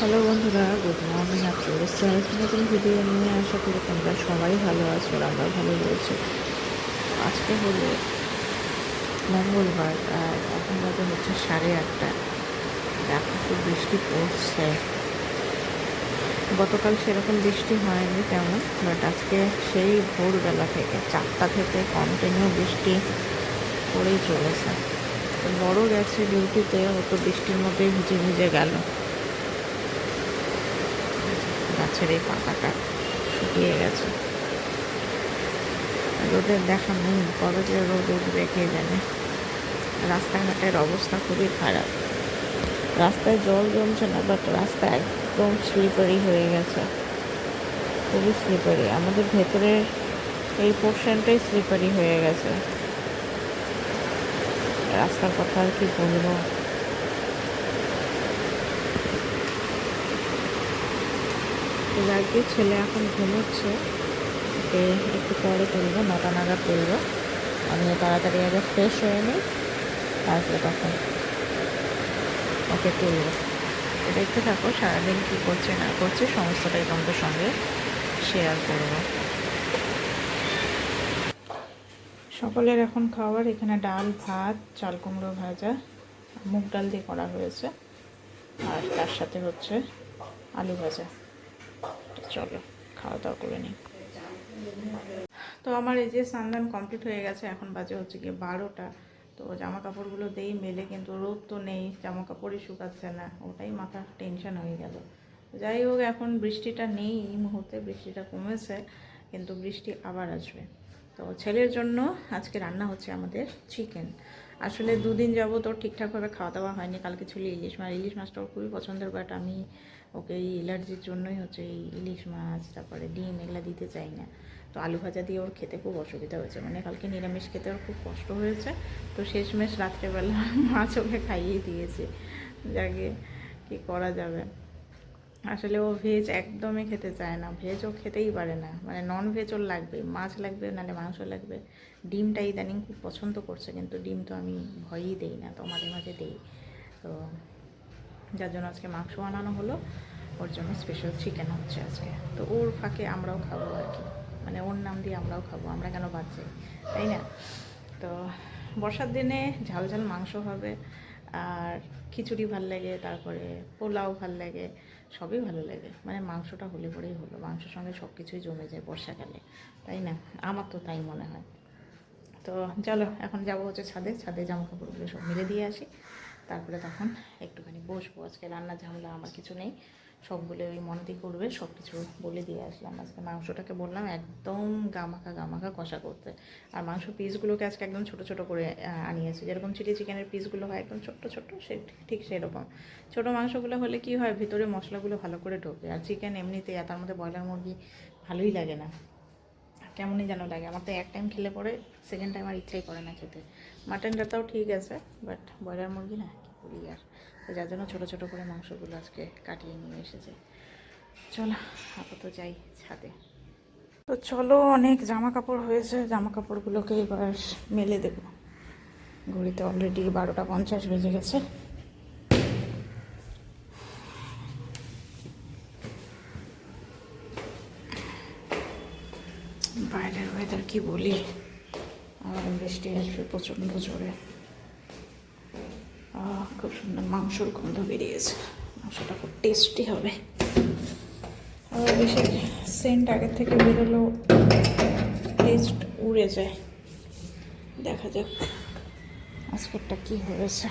Hello বন্ধুরা, good morning আপনি আজকে নতুন ভিডিও নিয়ে আশা করি তোমরা সবাই ভালো আছো আমরা ভালো রয়েছি। আজকে হলো মঙ্গলবার আর এখন বাজে হচ্ছে সাড়ে আটটা। এখন তো বৃষ্টি পড়ছে। গতকাল সেরকম বৃষ্টি হয়নি তেমন বাট আজকে সেই ভোরবেলা থেকে চারটা থেকে কন্টিনিউ বৃষ্টি পড়েই চলেছে। বড় গেছে ডিউটিতে ও তো বৃষ্টির মধ্যেই ভিজে ভিজে গেল। গাছের এই পাতাটা শুকিয়ে গেছে। রোদের দেখা নেই, কবে যে রোদ উঠবে কে জানে। রাস্তাঘাটের অবস্থা খুবই খারাপ। রাস্তায় জল জমছে না বাট রাস্তা একদম স্লিপারি হয়ে গেছে। খুবই স্লিপারি আমাদের ভেতরের এই পোর্শনটাই স্লিপারি হয়ে গেছে। রাস্তার কথা আর কি বলব? যাকে ছেলে এখন ঘুমোচ্ছে। ওকে একটু পরে তুলবো নটা নাগাদ তুলবো। আমি তাড়াতাড়ি আগে ফ্রেশ হয়ে নিই, তারপরে তখন ওকে তুলবো। দেখতে থাকো, সারাদিন কী করছে, না করছে, সমস্তটাই তোমাদের সঙ্গে শেয়ার করব। সকলের এখন খাবার, এখানে ডাল, ভাত, চাল কুমড়ো ভাজা, মুগ ডাল দিয়ে করা হয়েছে। আর তার সাথে হচ্ছে আলু ভাজা। চলো, খাওয়া দাওয়া করে নিই। তো আমার এই যে স্নান কমপ্লিট হয়ে গেছে, এখন বাজে হচ্ছে গিয়ে বারোটা। তো জামা কাপড়গুলো দেই মেলে, কিন্তু রোদ তো নেই জামা কাপড়ই শুকাচ্ছে না, ওটাই মাথা টেনশন হয়ে গেল। যাই হোক, এখন বৃষ্টিটা নেই এই মুহূর্তে, বৃষ্টিটা কমেছে, কিন্তু বৃষ্টি আবার আসবে। তো ছেলের জন্য আজকে রান্না হচ্ছে আমাদের চিকেন আসলে দুদিন যাব তো ঠিকঠাকভাবে খাওয়া দাওয়া হয়নি, কালকে ছিল ইলিশ মাছ। ইলিশ মাছটা ওর খুবই পছন্দের বাট আমি ওকে এই অ্যালার্জির জন্যই হচ্ছে এই ইলিশ মাছ, তারপরে ডিম এগুলো দিতে চাই না। তো আলু ভাজা দিয়ে ওর খেতে খুব অসুবিধা হয়েছে। মানে কালকে নিরামিষ খেতে ওর খুব কষ্ট হয়েছে। তো শেষমেশ রাত্রেবেলা মাছ ওকে খাইয়ে দিয়েছে। যাকে কি করা যাবে। আসলে ও ভেজ একদমই খেতে চায় না। ভেজ ও খেতেই পারে না। মানে নন ভেজ ওর লাগবে। মাছ লাগবে, নাহলে মাংস লাগবে। ডিমটা ইদানিং খুব পছন্দ করছে। কিন্তু ডিম তো আমি ভয়ই দেই না। তো মাঝে মাঝে দেই। তো যার জন্য আজকে মাংস বানানো হলো। ওর জন্য স্পেশাল চিকেন হচ্ছে আজকে। তো ওর ফাঁকে আমরাও খাব আর কি। মানে ওর নাম দিয়ে আমরাও খাব। আমরা কেন বাদ যাই? তাই না? তো বর্ষার দিনে ঝাল ঝাল মাংস হবে। আর খিচুড়ি ভালো লাগে, তারপরে পোলাও ভালো লাগে, সবই ভালো লাগে। মানে মাংসটা হলে পরেই হলো। মাংসের সঙ্গে সব কিছুই জমে যায় বর্ষাকালে। তাই না? আমার তো তাই মনে হয়। তো চলো, এখন যাব হচ্ছে ছাদে। ছাদে জামা কাপড়গুলো সব মিলে দিয়ে আসি। তারপরে তখন একটুখানি বসবো। আজকে রান্না ঝামেলা আমার কিছু নেই। সবগুলো ওই মনতি করবে সব কিছু বলে দিয়ে আসলাম। আজকে মাংসটাকে বললাম একদম গামাখা গামাখা কষা করতে। আর মাংস পিসগুলোকে আজকে একদম ছোট ছোট করে আনিয়েছি। যেরকম চিলি চিকেনের পিসগুলো হয় একদম ছোট্ট ছোট্ট সে ঠিক সেরকম। ছোটো মাংসগুলো হলে কি হয়, ভিতরে মশলাগুলো ভালো করে ঢোকে। আর চিকেন এমনিতেই, আর তার মধ্যে ব্রয়লার মুরগি ভালোই লাগে না। কেমনই যেন লাগে। আমার তো এক টাইম খেলে পরে সেকেন্ড টাইম আর ইচ্ছাই করে না খেতে। মাটনটাও ঠিক আছে বাট ব্রয়লার মুরগি না, কি আর? তো যার জন্য ছোটো ছোটো করে মাংসগুলো আজকে কাটিয়ে নিয়ে এসেছে। চলো, আপাতত যাই ছাদে। তো চলো, অনেক জামা কাপড় হয়েছে জামা কাপড়গুলোকে এবার মেলে দেবো। ঘড়িতে অলরেডি বারোটা পঞ্চাশ বেজে গেছে। বাইরের ওয়েদার কি বলি? আর বৃষ্টি আসবে প্রচণ্ড জোরে। খুব সুন্দর মাংসর গন্ধ বেরিয়েছে। মাংসটা খুব টেস্টি হবে। আর বেশি সেন্ট আগের থেকে বেরোলেও টেস্ট উড়ে যায়। দেখা যাক আজকেরটা কি হয়েছে।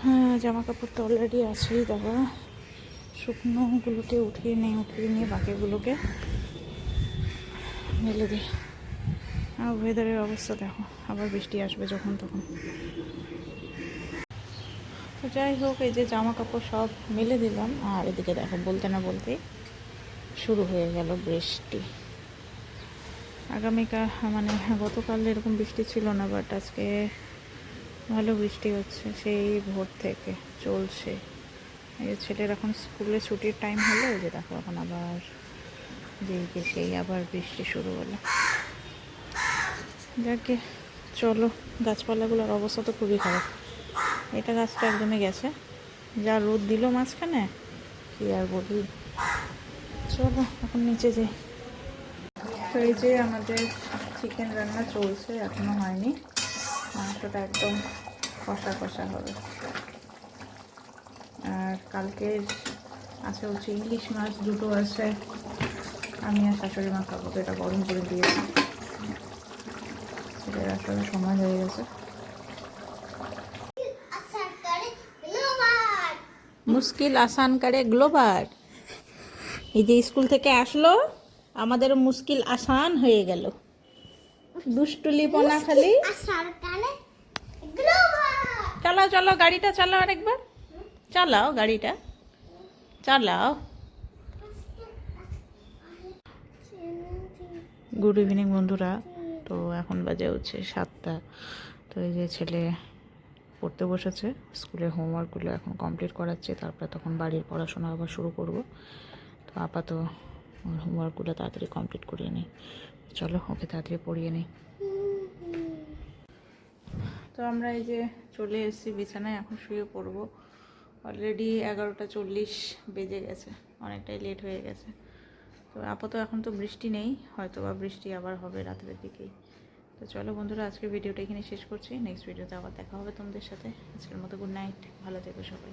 হ্যাঁ জামা কাপড় তো অলরেডি আছেই দেখো শুকনোগুলোকে উঠিয়ে নিয়ে উঠিয়ে নিয়ে বাকিগুলোকে মেলে দিই। আর ওয়েদারের অবস্থা দেখো, আবার বৃষ্টি আসবে যখন তখন। তো যাই হোক, এই যে জামা কাপড় সব মেলে দিলাম, আর এদিকে দেখো, বলতে না বলতে শুরু হয়ে গেল বৃষ্টি। আগামীকাল মানে গতকাল এরকম বৃষ্টি ছিল না বাট আজকে ভালো বৃষ্টি হচ্ছে, সেই ভোর থেকে চলছে। এই ছেলের এখন স্কুলে ছুটির টাইম হলো যে দেখো, এখন আবার যেই সেই আবার বৃষ্টি শুরু হলো। যাকে চলো, গাছপালাগুলোর অবস্থা তো খুবই খারাপ। এটা গাছটা একদমই গেছে। যা রোদ দিল মাঝখানে, কি আর বলি। চলো, এখন নিচে যাই। তো এই যে আমাদের চিকেন রান্না চলছে, এখনও হয়নি। মাংসটা একদম কষা কষা হবে। আর কালকে আছে হচ্ছে ইলিশ মাছ, দুটো আছে। আমি আর শাশুড়ি মা খাব এটা গরম করে দিয়েছি। আসলে সময় হয়ে গেছে। মুশকিল আসান করে গ্লোবার এই যে স্কুল থেকে আসলো আমাদের মুশকিল আসান হয়ে গেল। দুষ্টুলি পনা খালি। চালাও চালাও গাড়িটা চালাও আরেকবার। চালাও গাড়িটা। চালাও। গুড ইভিনিং বন্ধুরা। তো এখন বাজে হচ্ছে সাতটা। তো এই যে ছেলে পড়তে বসেছে স্কুলের হোমওয়ার্কগুলো এখন কমপ্লিট করাচ্ছে, তারপরে তখন বাড়ির পড়াশোনা আবার শুরু করব। তো আপাতত ওর হোমওয়ার্কগুলো তাড়াতাড়ি কমপ্লিট করিয়ে নিই। চলো ওকে তাড়াতাড়ি পড়িয়ে নিই। তো আমরা এই যে চলে এসেছি বিছানায়, এখন শুয়ে পড়ব। অলরেডি এগারোটা চল্লিশ বেজে গেছে, অনেকটাই লেট হয়ে গেছে। তো আপাতত এখন তো বৃষ্টি নেই হয়তো বা বৃষ্টি আবার হবে রাতের দিকেই। তো চলো বন্ধুরা, আজকের ভিডিওটা এখানে শেষ করছি। নেক্সট ভিডিওতে আবার দেখা হবে তোমাদের সাথে। আজকের মতো গুড নাইট ভালো থেকো সবাই।